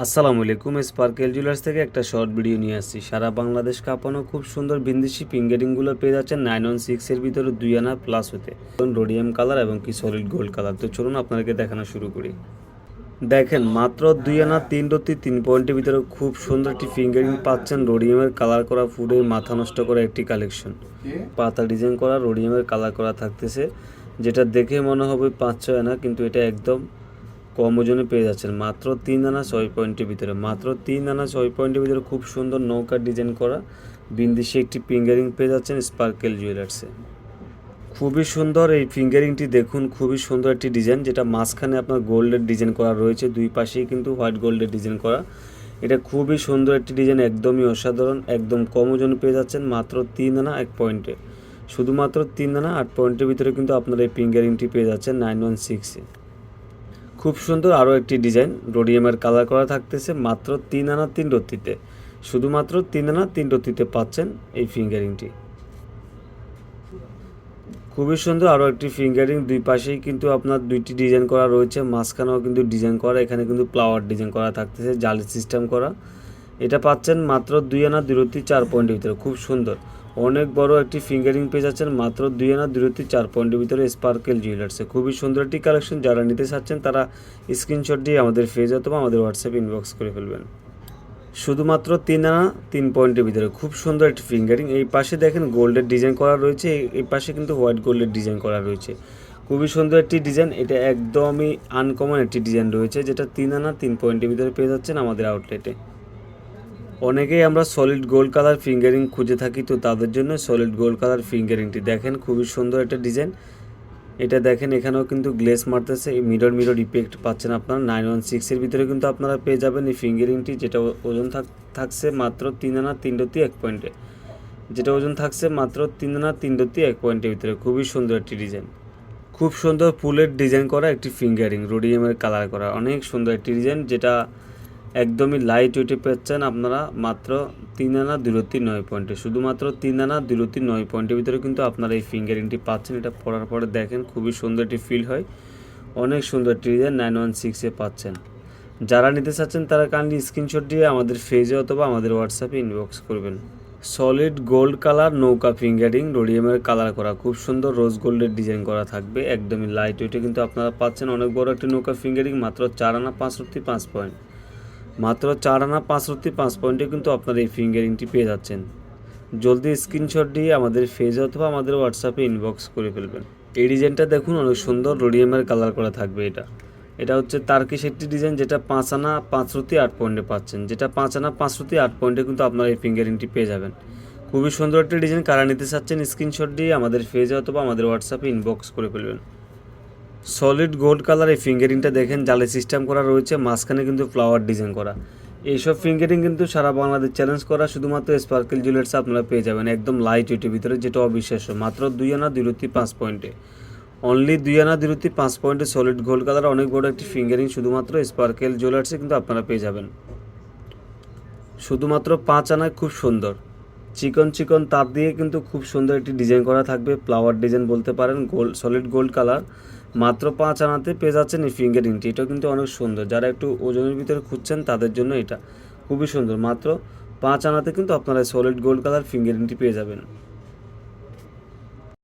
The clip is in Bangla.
আসসালামু আলাইকুম স্পার্কেল জুয়েলার্স থেকে একটা শর্ট ভিডিও নিয়ে আসছি। সারা বাংলাদেশ কাঁপানো খুব সুন্দর বিন্দেশি ফিঙ্গারিংগুলো পেয়ে যাচ্ছেন নাইন ওয়ান সিক্সের ভিতরে দুই আনা প্লাস হতে। রোডিয়াম কালার এবং কি সলিড গোল্ড কালার তো চলুন আপনাদেরকে দেখানো শুরু করি। দেখেন, মাত্র দুই আনা তিন রতি তিন পয়েন্টের ভিতরে খুব সুন্দর একটি ফিঙ্গারিং পাচ্ছেন রোডিয়ামের কালার করা ফুডে মাথা নষ্ট করা একটি কালেকশন পাতা ডিজাইন করা রোডিয়ামের কালার করা থাকতেছে, যেটা দেখে মনে হবে পাঁচ ছয় আনা, কিন্তু এটা একদম কম ওজনে পেয়ে যাচ্ছেন। মাত্র তিন আনা ছয় পয়েন্টের ভিতরে। মাত্র তিন আনা ছয় পয়েন্টের ভিতরে খুব সুন্দর নৌকার ডিজাইন করা বিন্দিসে একটি ফিঙ্গারিং পেয়ে যাচ্ছেন স্পার্কেল জুয়েলার্সে। খুবই সুন্দর এই ফিঙ্গারিংটি দেখুন, খুবই সুন্দর একটি ডিজাইন, যেটা মাঝখানে আপনার গোল্ডের ডিজাইন করা রয়েছে, দুই পাশেই কিন্তু হোয়াইট গোল্ডের ডিজাইন করা। এটা খুবই সুন্দর একটি ডিজাইন, একদমই অসাধারণ, একদম কম ওজনে পেয়ে যাচ্ছেন, মাত্র তিন আনা এক পয়েন্টে। শুধুমাত্র তিন আনা আট পয়েন্টের ভিতরে কিন্তু আপনার এই ফিঙ্গারিংটি পেয়ে যাচ্ছেন নাইন ওয়ান সিক্সে। খুব সুন্দর আরও একটি ডিজাইন। রোডিয়ামের কালার করা থাকতেছে মাত্র তিন আনা তিন রত্তিতে। শুধুমাত্র তিন আনা তিন রত্তিতে পাচ্ছেন এই ফিঙ্গারিংটি। খুবই সুন্দর আরও একটি ফিঙ্গারিং। দুই পাশেই কিন্তু আপনার দুইটি ডিজাইন করা রয়েছে। মাঝখানেও কিন্তু ডিজাইন করা, এখানে কিন্তু ফ্লাওয়ার ডিজাইন করা থাকতেছে, জালি সিস্টেম করা। এটা পাচ্ছেন মাত্র দুই আনা দুরতি চার পয়েন্টের ভিতরে, খুব সুন্দর। অনেক বড় একটি ফিঙ্গারিং পেয়ে যাচ্ছেন মাত্র দুই আনা দুরতি চার পয়েন্টের ভিতরে স্পার্কেল জুয়েলার্সে খুবই সুন্দর একটি কালেকশন, যারা নিতে চাচ্ছেন তারা স্ক্রিনশট দিয়ে আমাদের ফেজ অথবা আমাদের হোয়াটসঅ্যাপ ইনবক্স করে ফেলবেন। শুধুমাত্র তিন আনা তিন পয়েন্টের ভিতরে, খুব সুন্দর একটি ফিঙ্গারিং। এই পাশে দেখেন গোল্ডের ডিজাইন করা রয়েছে, এই পাশে কিন্তু হোয়াইট গোল্ডের ডিজাইন করা রয়েছে। খুবই সুন্দর একটি ডিজাইন, এটা একদমই আনকমন একটি ডিজাইন রয়েছে, যেটা তিন আনা তিন পয়েন্টের ভিতরে পেয়ে যাচ্ছেন আমাদের আউটলেটে অনেকেই আমরা সলিড গোল্ড কালার ফিঙ্গারিং খুঁজে থাকি তো তাদের জন্য সলিড গোল্ড কালার ফিঙ্গারিংটি দেখেন খুবই সুন্দর একটা ডিজাইন এটা দেখেন এখানেও কিন্তু গ্লেস মারতেছে, এই মিরর মিরর ইফেক্ট পাচ্ছেন আপনারা। নাইন ওয়ান সিক্সের ভিতরে কিন্তু আপনারা পেয়ে যাবেন এই ফিঙ্গারিংটি যেটা ওজন থাক থাকছে মাত্র তিন আনা তিন রতি এক পয়েন্টে যেটা ওজন থাকছে মাত্র তিন আনা তিন রতি এক পয়েন্টের ভিতরে। খুবই সুন্দর একটি ডিজাইন খুব সুন্দর ফুলের ডিজাইন করা একটি ফিঙ্গারিং রোডিয়ামের কালার করা। অনেক সুন্দর একটি ডিজাইন যেটা একদমই লাইট ওয়েটে পাচ্ছেন আপনারা মাত্র তিন আনা দূরত্ব নয় পয়েন্টে শুধুমাত্র তিন আনা দূরত্ব নয় পয়েন্টের ভিতরে কিন্তু আপনারা এই ফিঙ্গারিংটি পাচ্ছেন, এটা পরার পরে দেখেন খুবই সুন্দর একটি ফিল হয়। অনেক সুন্দর একটি ডিজাইন নাইন ওয়ান সিক্সে পাচ্ছেন। যারা নিতে চাচ্ছেন তারা কাইন্ডলি স্ক্রিনশট দিয়ে আমাদের ফেজে অথবা আমাদের হোয়াটসঅ্যাপে ইনবক্স করবেন। সলিড গোল্ড কালার নৌকা ফিঙ্গারিং রোডিয়ামের কালার করা। খুব সুন্দর রোজ গোল্ডের ডিজাইন করা থাকবে, একদমই লাইট ওয়েটে কিন্তু আপনারা পাচ্ছেন। অনেক বড় একটি নৌকা ফিঙ্গারিং মাত্র চার আনা পাঁচ রত্তি পাঁচ পয়েন্ট মাত্র চার আনা পাঁচ রত্তি পাঁচ পয়েন্টে কিন্তু আপনার এই ফিঙ্গারিংটি পেয়ে যাচ্ছেন। জলদি স্ক্রিনশট দিয়ে আমাদের ফেজ অথবা আমাদের হোয়াটসঅ্যাপে ইনবক্স করে ফেলবেন। এই ডিজাইনটা দেখুন, অনেক সুন্দর রোডিয়ামের কালার করা থাকবে এটা। এটা হচ্ছে তার্কিশ একটি ডিজাইন যেটা পাঁচ আনা পাঁচ রতি আট পয়েন্টে পাচ্ছেন। যেটা পাঁচ আনা পাঁচ রতি আট পয়েন্টে কিন্তু আপনারা এই ফিঙ্গারিংটি পেয়ে যাবেন। খুবই সুন্দর একটি ডিজাইন। কারা নিতে চাচ্ছেন স্ক্রিনশট দিয়ে আমাদের ফেজে অথবা আমাদের হোয়াটসঅ্যাপে ইনবক্স করে ফেলবেন। সলিড গোল্ড কালার এই ফিঙ্গারিংটা দেখেন, জালে সিস্টেম করা রয়েছে, মাঝখানে কিন্তু ফ্লাওয়ার ডিজাইন করা। এইসব ফিঙ্গারিং কিন্তু সারা বাংলাদেশ চ্যালেঞ্জ করা, শুধুমাত্র স্পার্কেল জুয়েলার্সে আপনারা পেয়ে যাবেন একদম লাইট ওয়েটের ভিতরে, যেটা অবিশ্বাস্য। মাত্র দুই আনা দুরতি পাঁচ পয়েন্টে। অনলি দুই আনা দুরতি পাঁচ পয়েন্টে সলিড গোল্ড কালার, অনেক বড় একটি ফিঙ্গারিং, শুধুমাত্র স্পার্কেল জুয়েলার্সে কিন্তু আপনারা পেয়ে যাবেন। শুধুমাত্র পাঁচ আনায় খুব সুন্দর। চিকন চিকন তার দিয়ে কিন্তু খুব সুন্দর একটি ডিজাইন করা থাকবে। ফ্লাওয়ার ডিজাইন বলতে পারেন গোল্ড সলিড গোল্ড কালার মাত্র পাঁচ আনাতে পেয়ে যাচ্ছেন এই ফিঙ্গার ফিঙ্গারিংটি এটা কিন্তু অনেক সুন্দর। যারা একটু ওজনের ভিতরে খুঁজছেন, তাদের জন্য এটা খুবই সুন্দর। মাত্র পাঁচ আনাতে কিন্তু আপনারা সলিড গোল্ড কালার ফিঙ্গার ফিঙ্গারিংটি পেয়ে যাবেন।